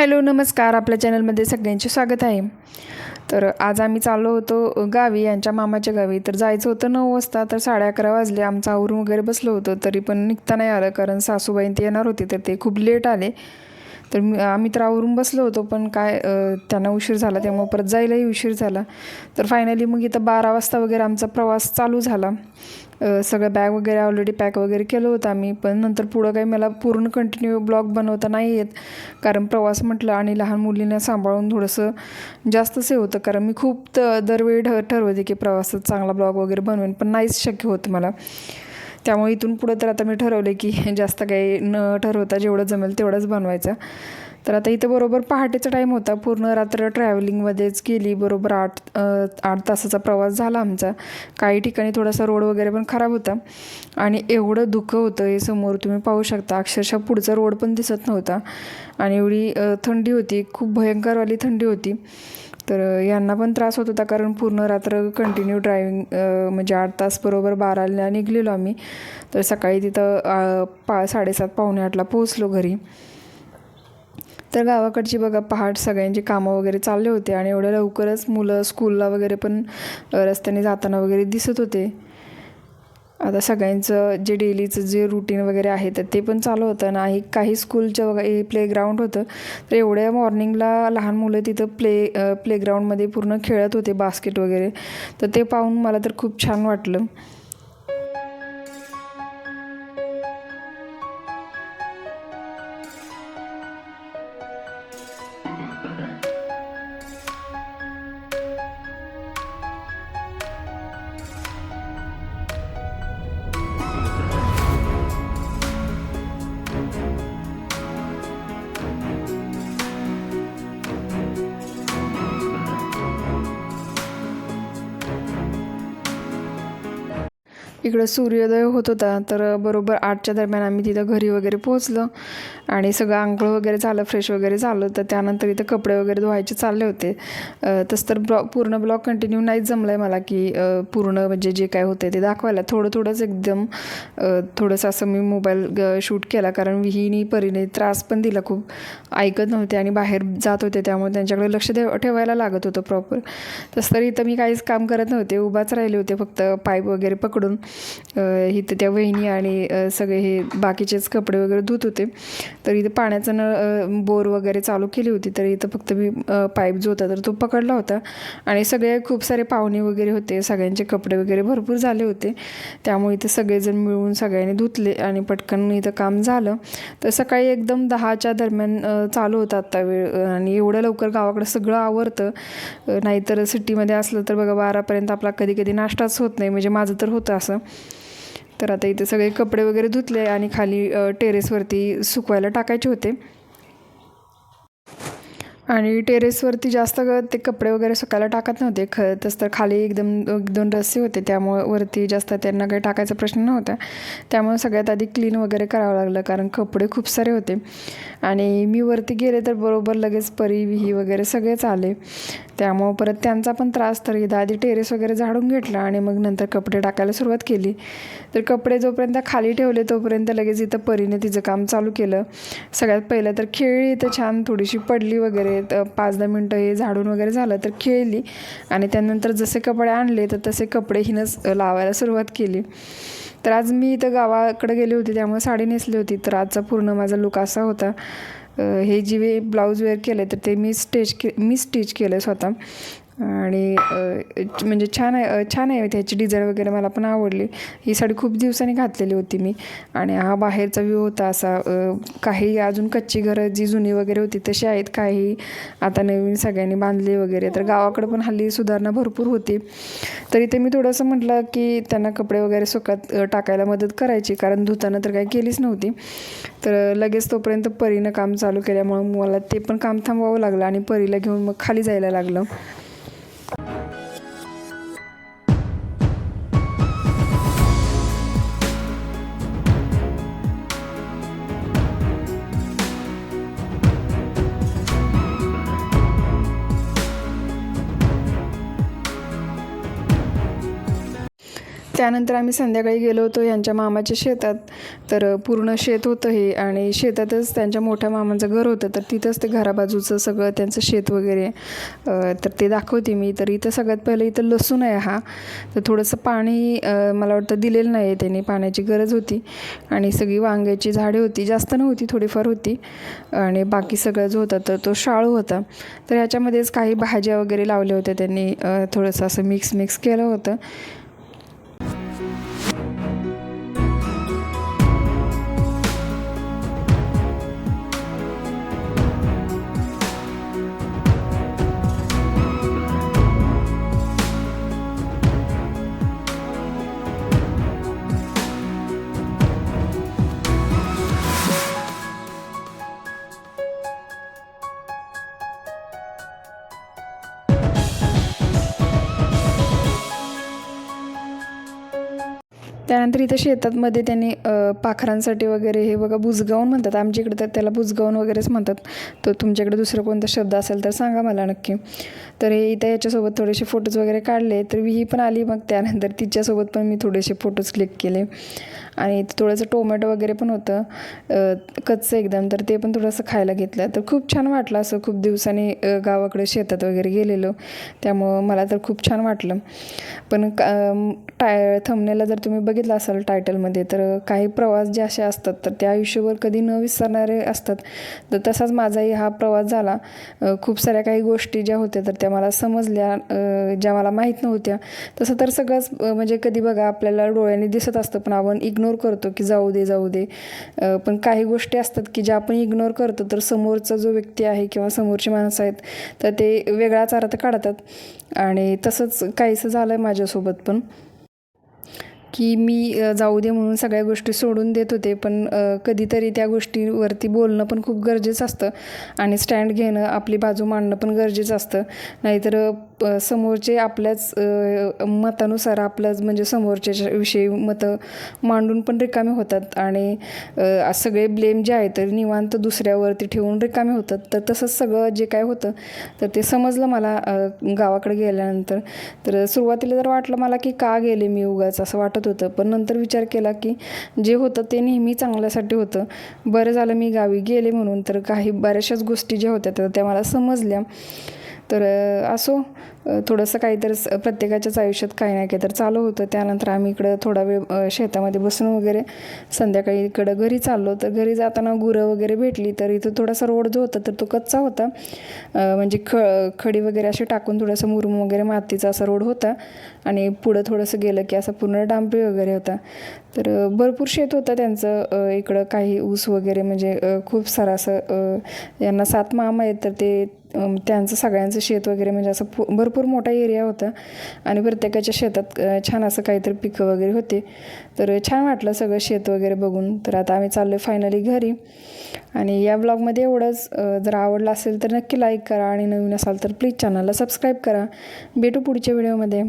Hello नमस्कार. आपल्या चॅनलमध्ये सगळ्यांचे स्वागत आहे. तर आज आम्ही चाललो होतो गावी यांच्या मामाच्या गावी. तर जायचं होतं नऊ वाजता तर साडे अकरा वाजले. आमचं आवरून वगैरे बसलो होतं तरी पण निघता नाही आलं कारण सासूबाईं ते येणार होते तर ते खूप लेट आले. तर मी आम्ही तर आवरून बसलो होतो पण काय त्यांना उशीर झाला त्यामुळे परत जायलाही उशीर झाला. तर फायनली मग इथं बारा वाजता वगैरे आमचा प्रवास चालू झाला. सगळं बॅग वगैरे ऑलरेडी पॅक वगैरे केलं होतं आम्ही पण नंतर पुढं काही मला पूर्ण कंटिन्यू ब्लॉग बनवता नाही येत. कारण प्रवास म्हटलं आणि लहान मुलींना सांभाळून थोडंसं जास्तच हे होतं. कारण मी खूप त दरवेळी ठ ठरवते की प्रवासात चांगला ब्लॉग वगैरे बनवेन पण नाहीच शक्य होतं मला. त्यामुळे इथून पुढं तर आता मी ठरवले की जास्त काही न ठरवता जेवढं जमेल तेवढंच बनवायचं. तर आता इथं बरोबर पहाटेचा टाईम होता. पूर्ण रात्र ट्रॅव्हलिंगमध्येच गेली. बरोबर आठ आठ तासाचा प्रवास झाला आमचा. काही ठिकाणी थोडासा रोड वगैरे पण खराब होता. आणि एवढं दुःख होतं हे समोर तुम्ही पाहू शकता. अक्षरशः पुढचा रोड पण दिसत नव्हता. आणि एवढी थंडी होती. खूप भयंकरवाली थंडी होती. तर यांना पण त्रास होत होता कारण पूर्ण रात्र कंटिन्यू ड्रायव्हिंग म्हणजे आठ तास बरोबर बाराला निघलेलो आम्ही. तर सकाळी तिथं पा साडेसात पावणे आठला पोहोचलो घरी. तर गावाकडची बघा पहाट सगळ्यांची कामं वगैरे चालले होते आणि एवढ्या लवकरच मुलं स्कूलला वगैरे पण रस्त्याने जाताना वगैरे दिसत होते. आता सगळ्यांचं जे डेलीचं जे रुटीन वगैरे आहे तर ते पण चालू होतं. नाही काही स्कूलचं वगैरे प्लेग्राऊंड होतं. तर एवढ्या मॉर्निंगला लहान मुलं तिथं प्ले प्लेग्राऊंडमध्ये पूर्ण खेळत होते बास्केट वगैरे. तर ते पाहून मला तर खूप छान वाटलं. इकडं सूर्योदय होत होता तर बरोबर आठच्या दरम्यान आम्ही तिथं घरी वगैरे पोहोचलो. आणि सगळं आंघोळ वगैरे झालं फ्रेश वगैरे झालं. तर त्यानंतर इथं कपडे वगैरे धुवायचे चालले होते. तसं तर ब्लॉ पूर्ण ब्लॉग कंटिन्यू नाहीच जमलं आहे मला की पूर्ण म्हणजे जे काय होते ते दाखवायला. थोडं थोडंच एकदम थोडंसं असं मी मोबाईल शूट केला. कारण विहिनी परीने त्रास पण दिला खूप. ऐकत नव्हते आणि बाहेर जात होते त्यामुळे त्यांच्याकडे लक्ष दे ठेवायला लागत होतं प्रॉपर तसं तर इथं मी काहीच काम करत नव्हते. उभाच राहिले होते फक्त पाईप वगैरे पकडून. इथं त्या वहिनी आणि सगळे हे बाकीचेच कपडे वगैरे धुत होते. तर इथं पाण्याचा नळ बोर वगैरे चालू केली होती. तर इथं फक्त मी पाईप जो होता तर तो पकडला होता. आणि सगळे खूप सारे पाहुणे वगैरे होते. सगळ्यांचे कपडे वगैरे भरपूर झाले होते. त्यामुळे इथे सगळेजण मिळून सगळ्यांनी धुतले आणि पटकन इथं काम झालं. तर सकाळी एकदम दहाच्या दरम्यान चालू होतं आत्ता वेळ. आणि एवढं लवकर गावाकडे सगळं आवरतं. नाहीतर सिटीमध्ये असलं तर बघा बारापर्यंत आपला कधी कधी नाश्ताच होत नाही. म्हणजे माझं तर होतं असं. तर आता इथे सगळे कपडे वगैरे धुतले आणि खाली टेरेसवरती सुकवायला टाकायचे होते. आणि टेरेसवरती जास्त ते कपडे वगैरे सुकायला टाकत नव्हते. ख तसं तर खाली एकदम एक दोन रस्से होते. त्यामुळे वरती जास्त त्यांना काही टाकायचा प्रश्न नव्हता. त्यामुळे सगळ्यात आधी क्लीन वगैरे करावं लागलं कारण कपडे खूप सारे होते. आणि मी वरती गेले तर बरोबर लगेच परी विही वगैरे सगळेच आले त्यामुळं परत त्यांचा पण त्रास तर इथं आधी टेरेस वगैरे झाडून घेतला आणि मग नंतर कपडे टाकायला सुरुवात केली. तर कपडे जोपर्यंत खाली ठेवले तोपर्यंत लगेच इथं परीने तिचं काम चालू केलं. सगळ्यात पहिलं तर खेळली इथं छान थोडीशी पडली वगैरे तर पाच दहा मिनटं हे झाडून वगैरे झालं तर खेळली. आणि त्यानंतर जसे कपडे आणले तर तसे कपडे हिनंच लावायला सुरुवात केली. तर आज मी इथं गावाकडे गेले होते त्यामुळे साडी नेसली होती. तर आजचा पूर्ण माझा लुक असा होता. हे जे ब्लाऊज वेअर केलं तर ते मी स्टेच के मी स्टिच केलं स्वतः. आणि म्हणजे छान आहे छान आहे त्याची डिझाईन वगैरे मला पण आवडली. ही साडी खूप दिवसांनी घातलेली होती मी. आणि हा बाहेरचा व्ह्यू होता असा काही अजून कच्ची घरं जी जुनी वगैरे होती तशी आहेत. काही आता नवीन सगळ्यांनी बांधली वगैरे. तर गावाकडं पण हल्ली सुधारणा भरपूर होती. तर इथे मी थोडंसं म्हटलं की त्यांना कपडे वगैरे सुकात टाकायला मदत करायची. कारण धुताना तर काही केलीच नव्हती. तर लगेच तोपर्यंत परीनं काम चालू केल्यामुळं मला ते पण काम थांबवावं लागलं आणि परीला घेऊन मग खाली जायला लागलं. त्यानंतर आम्ही संध्याकाळी गेलो होतो यांच्या मामाच्या शेतात. तर पूर्ण शेत होतं हे आणि शेतातच त्यांच्या मोठ्या मामाचं घर होतं. तर तिथंच ते घराबाजूचं सगळं त्यांचं शेत वगैरे तर ते दाखवते मी. तर इथं सगळ्यात पहिलं इथं लसूण आहे हा. तर थोडंसं पाणी मला वाटतं दिलेलं नाही आहे त्यांनी पाण्याची गरज होती. आणि सगळी वांग्याची झाडे होती जास्त नव्हती थोडीफार होती. आणि बाकी सगळं जो होता तर तो शाळू होता. तर ह्याच्यामध्येच काही भाज्या वगैरे लावल्या होत्या त्यांनी. थोडंसं असं मिक्स मिक्स केलं होतं. त्यानंतर इथं शेतातमध्ये त्यांनी पाखरांसाठी वगैरे हे बघा बुजगावून म्हणतात. आमच्या इकडे तर त्याला बुजगावून वगैरेच म्हणतात. तर तुमच्याकडे दुसरं कोणता शब्द असेल तर सांगा मला नक्की. तर हे इथं याच्यासोबत थोडेसे फोटोज वगैरे काढले. तर ही पण आली मग त्यानंतर तिच्यासोबत पण मी थोडेसे फोटोज क्लिक केले. आणि थोडंसं टोमॅटो वगैरे पण होतं. कच्चं एकदम. तर ते पण थोडंसं खायला घेतलं. तर खूप छान वाटलं असं. खूप दिवसांनी गावाकडे शेतात वगैरे गेलेलो. त्यामुळं मला तर खूप छान वाटलं. पण का टाय थमनेला जर तुम्ही बघितलं असाल टायटलमध्ये तर काही प्रवास जे असे असतात तर ते आयुष्यभर कधी न विसरणारे असतात. तर तसाच माझाही हा प्रवास झाला. खूप साऱ्या काही गोष्टी ज्या होत्या तर त्या मला समजल्या. ज्या मला माहीत नव्हत्या. तसं तर सगळंच म्हणजे कधी बघा आपल्याला डोळ्यांनी दिसत असतं पण आपण इग्नोर करतो की जाऊ दे जाऊ दे. पण काही गोष्टी असतात की ज्या आपण इग्नोर करतो तर समोरचा जो व्यक्ती आहे किंवा समोरची माणसं आहेत तर ते वेगळाच अर्थ काढतात. आणि तसंच काहीसं झालं आहे माझ्यासोबत पण. की मी जाऊ दे म्हणून सगळ्या गोष्टी सोडून देत होते. पण कधीतरी त्या गोष्टीवरती बोलणं पण खूप गरजेचं असतं. आणि स्टँड घेणं आपली बाजू मांडणं पण गरजेचं असतं. नाहीतर समोरचे आपल्याच मतानुसार आपल्याच म्हणजे समोरच्या विषयी मतं मांडून पण रिकामे होतात. आणि सगळे ब्लेम जे आहे तर निवांत दुसऱ्यावरती ठेवून रिकामे होतात. तर तसंच सगळं जे काय होतं तर ते समजलं मला गावाकडे गेल्यानंतर. तर सुरुवातीला तर वाटलं मला की का गेले मी उगाच असं वाटत होतं. पण नंतर विचार केला की जे होतं ते नेहमी चांगल्यासाठी होतं. बरं झालं मी गावी गेले म्हणून तर काही बऱ्याचशाच गोष्टी ज्या होत्या तर त्या मला समजल्या. तर असो थोडंसं काहीतरी प्रत्येकाच्याच आयुष्यात काही नाही काही तर चालू होतं. त्यानंतर आम्ही इकडं थोडा वेळ शेतामध्ये बसून वगैरे संध्याकाळी इकडं घरी चाललो. तर घरी जाताना गुरं वगैरे भेटली तर इथं थोडासा रोड जो होता तर तो कच्चा होता. म्हणजे ख खडी वगैरे असे टाकून थोडंसं मुरुम वगैरे मातीचा असा रोड होता. आणि पुढं थोडंसं गेलं की असं पूर्ण डांबरी वगैरे होता. तर भरपूर शेत होतं त्यांचं. इकडं काही ऊस वगैरे म्हणजे खूप सारं असं यांना सात मामा आहेत तर ते त्यांचं सगळ्यांचं शेत वगैरे म्हणजे असं भरपूर मोठा एरिया होता. आणि प्रत्येकाच्या शेतात छान असं काहीतरी पिकं वगैरे होते. तर छान वाटलं सगळं शेत वगैरे बघून. तर आता आम्ही चाललो आहे फायनली घरी. आणि या ब्लॉगमध्ये एवढंच. जर आवडलं असेल तर नक्की लाईक करा. आणि नवीन असाल तर प्लीज चॅनलला सबस्क्राईब करा. भेटू पुढच्या व्हिडिओमध्ये